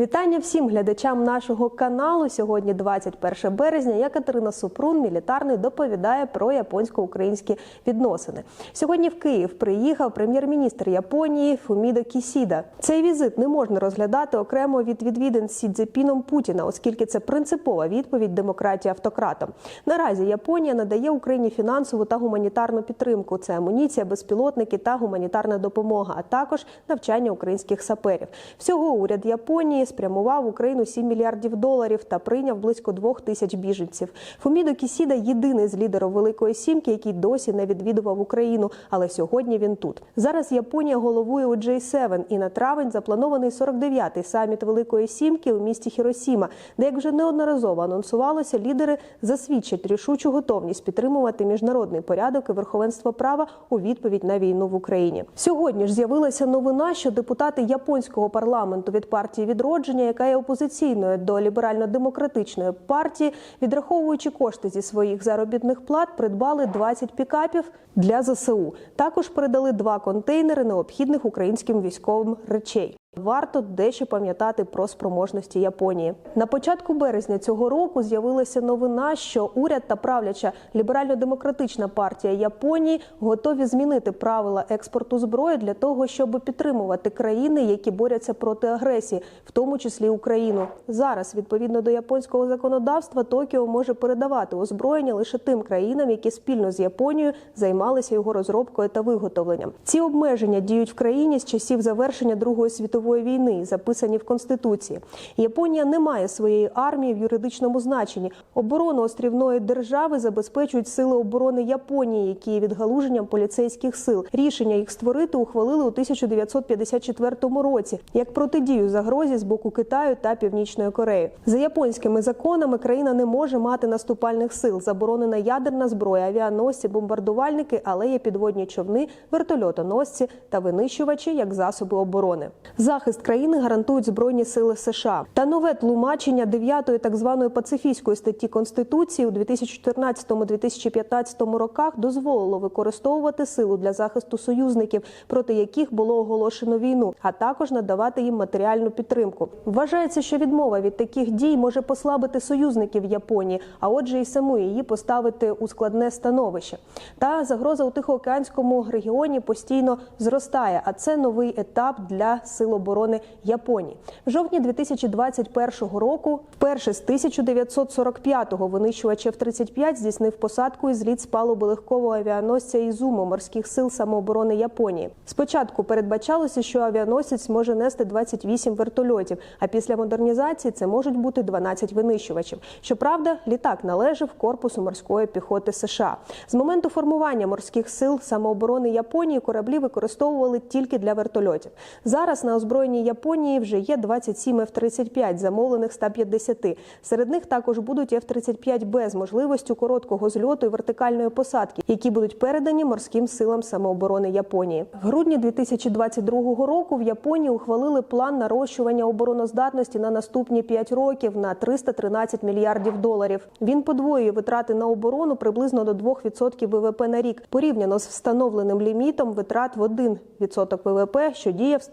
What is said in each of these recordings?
Вітання всім глядачам нашого каналу. Сьогодні 21 березня. Я Катерина Супрун, мілітарний, доповідає про японсько-українські відносини. Сьогодні в Київ приїхав прем'єр-міністр Японії Фумідо Кісіда. Цей візит не можна розглядати окремо від відвідин з Сі Цзепіном Путіна, оскільки це принципова відповідь демократії автократам. Наразі Японія надає Україні фінансову та гуманітарну підтримку. Це амуніція, безпілотники та гуманітарна допомога, а також навчання українських саперів. Всього уряд Японії спрямував в Україну 7 мільярдів доларів та прийняв близько двох тисяч біженців. Фумідо Кісіда єдиний з лідерів Великої Сімки, який досі не відвідував Україну, але сьогодні він тут. Зараз Японія головує у J7 і на травень запланований 49-й саміт Великої Сімки у місті Хіросіма, де як вже неодноразово анонсувалося, лідери засвідчать рішучу готовність підтримувати міжнародний порядок і верховенство права у відповідь на війну в Україні. Сьогодні ж з'явилася новина, що депутати японського парламенту від партії відродження, яка є опозиційною до ліберально-демократичної партії, відраховуючи кошти зі своїх заробітних плат, придбали 20 пікапів для ЗСУ. Також передали два контейнери необхідних українським військовим речей. Варто дещо пам'ятати про спроможності Японії. На початку березня цього року з'явилася новина, що уряд та правляча ліберально-демократична партія Японії готові змінити правила експорту зброї для того, щоб підтримувати країни, які борються проти агресії, в тому числі Україну. Зараз, відповідно до японського законодавства, Токіо може передавати озброєння лише тим країнам, які спільно з Японією займалися його розробкою та виготовленням. Ці обмеження діють в країні з часів завершення Другої світової війни, записані в конституції. Японія не має своєї армії в юридичному значенні. Оборону острівної держави забезпечують сили оборони Японії, які є відгалуженням поліцейських сил. Рішення їх створити ухвалили у 1954 році як протидію загрозі з боку Китаю та Північної Кореї. За японськими законами країна не може мати наступальних сил. Заборонена ядерна зброя, авіаносці, бомбардувальники, але є підводні човни, вертольотоносці та винищувачі як засоби оборони. Захист країни гарантують збройні сили США. Та нове тлумачення 9-ї так званої пацифійської статті Конституції у 2014-2015 роках дозволило використовувати силу для захисту союзників, проти яких було оголошено війну, а також надавати їм матеріальну підтримку. Вважається, що відмова від таких дій може послабити союзників Японії, а отже, і саму її поставити у складне становище. Та загроза у Тихоокеанському регіоні постійно зростає. А це новий етап для сил оборони Японії. В жовтні 2021 року вперше з 1945-го винищувач F-35 здійснив посадку і зліт з палуби легкового авіаносця Ізумо морських сил самооборони Японії. Спочатку передбачалося, що авіаносець може нести 28 вертольотів, а після модернізації це можуть бути 12 винищувачів. Щоправда, літак належав корпусу морської піхоти США. З моменту формування морських сил самооборони Японії кораблі використовували тільки для вертольотів. Зараз на озброєнні Японії вже є 27 F-35, замовлених 150. Серед них також будуть F-35Б з можливістю короткого зльоту і вертикальної посадки, які будуть передані морським силам самооборони Японії. В грудні 2022 року в Японії ухвалили план нарощування обороноздатності на наступні 5 років на 313 мільярдів доларів. Він подвоює витрати на оборону приблизно до 2% ВВП на рік, порівняно з встановленим лімітом витрат в 1% ВВП, що діяв з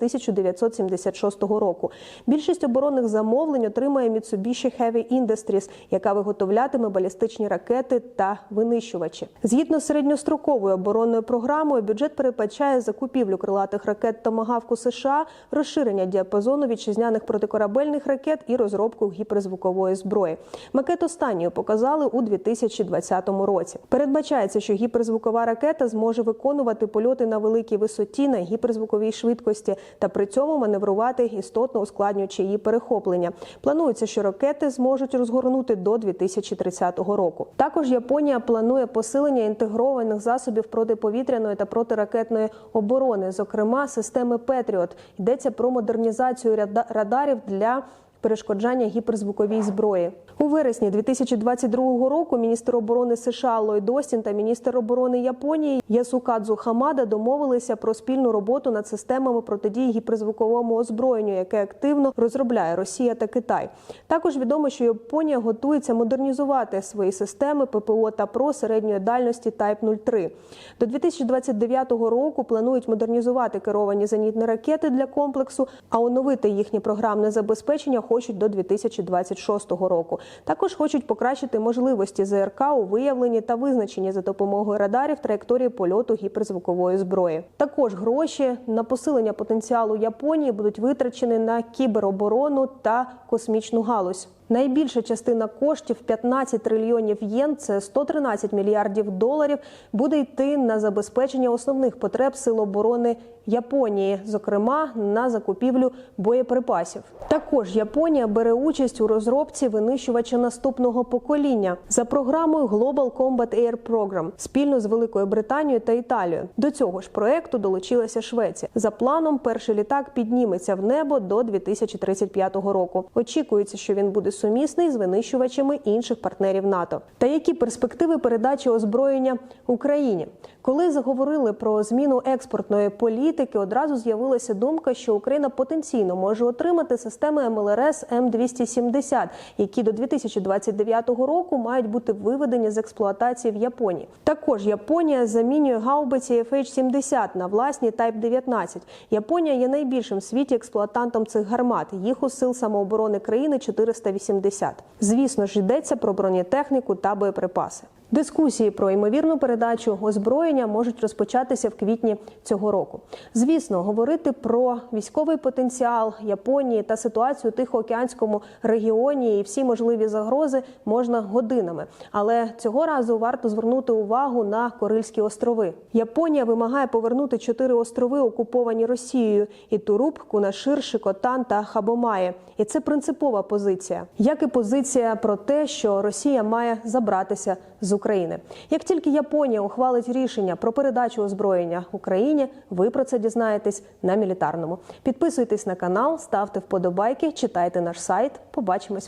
1976 року. Більшість оборонних замовлень отримає Mitsubishi Heavy Industries, яка виготовлятиме балістичні ракети та винищувачі. Згідно з середньостроковою оборонною програмою, бюджет передбачає закупівлю крилатих ракет Томагавку США, розширення діапазону вітчизняних протикорабельних ракет і розробку гіперзвукової зброї. Макет останньої показали у 2020 році. Передбачається, що гіперзвукова ракета зможе виконувати польоти на великій висоті на гіперзвуковій швидкості та при цьому маневрувати істотно ускладнюючи її перехоплення. Планується, що ракети зможуть розгорнути до 2030 року. Також Японія планує посилення інтегрованих засобів протиповітряної та протиракетної оборони, зокрема системи Петріот. Йдеться про модернізацію рада- радарів для перешкоджання гіперзвуковій зброї. У вересні 2022 року міністр оборони США Ллойд Остін та міністр оборони Японії Ясукадзу Хамада домовилися про спільну роботу над системами протидії гіперзвуковому озброєнню, яке активно розробляє Росія та Китай. Також відомо, що Японія готується модернізувати свої системи ППО та ПРО середньої дальності Type 03. До 2029 року планують модернізувати керовані зенітні ракети для комплексу, а оновити їхнє програмне забезпечення хочуть до 2026 року. Також хочуть покращити можливості ЗРК у виявленні та визначенні за допомогою радарів траєкторії польоту гіперзвукової зброї. Також гроші на посилення потенціалу Японії будуть витрачені на кібероборону та космічну галузь. Найбільша частина коштів 15 трильйонів єн, це 113 мільярдів доларів, буде йти на забезпечення основних потреб сил оборони Японії, зокрема на закупівлю боєприпасів. Також Японія бере участь у розробці винищувача наступного покоління за програмою Global Combat Air Program спільно з Великою Британією та Італією. До цього ж проекту долучилася Швеція. За планом, перший літак підніметься в небо до 2035 року. Очікується, що він буде сумісний з винищувачами інших партнерів НАТО. Та які перспективи передачі озброєння Україні? Коли заговорили про зміну експортної політики, одразу з'явилася думка, що Україна потенційно може отримати системи МЛРС М270, які до 2029 року мають бути виведені з експлуатації в Японії. Також Японія замінює гаубиці FH-70 на власні Type 19. Японія є найбільшим в світі експлуатантом цих гармат. Їх у сил самооборони країни 480. Звісно ж, йдеться про бронетехніку та боєприпаси. Дискусії про ймовірну передачу озброєння можуть розпочатися в квітні цього року. Звісно, говорити про військовий потенціал Японії та ситуацію у Тихоокеанському регіоні і всі можливі загрози можна годинами. Але цього разу варто звернути увагу на Корильські острови. Японія вимагає повернути чотири острови, окуповані Росією: і Туруб, Кунашир, Шикотан та Хабомає. І це принципова позиція, як і позиція про те, що Росія має забратися з України. Як тільки Японія ухвалить рішення про передачу озброєння Україні, ви про це дізнаєтесь на мілітарному. Підписуйтесь на канал, ставте вподобайки, читайте наш сайт. Побачимось.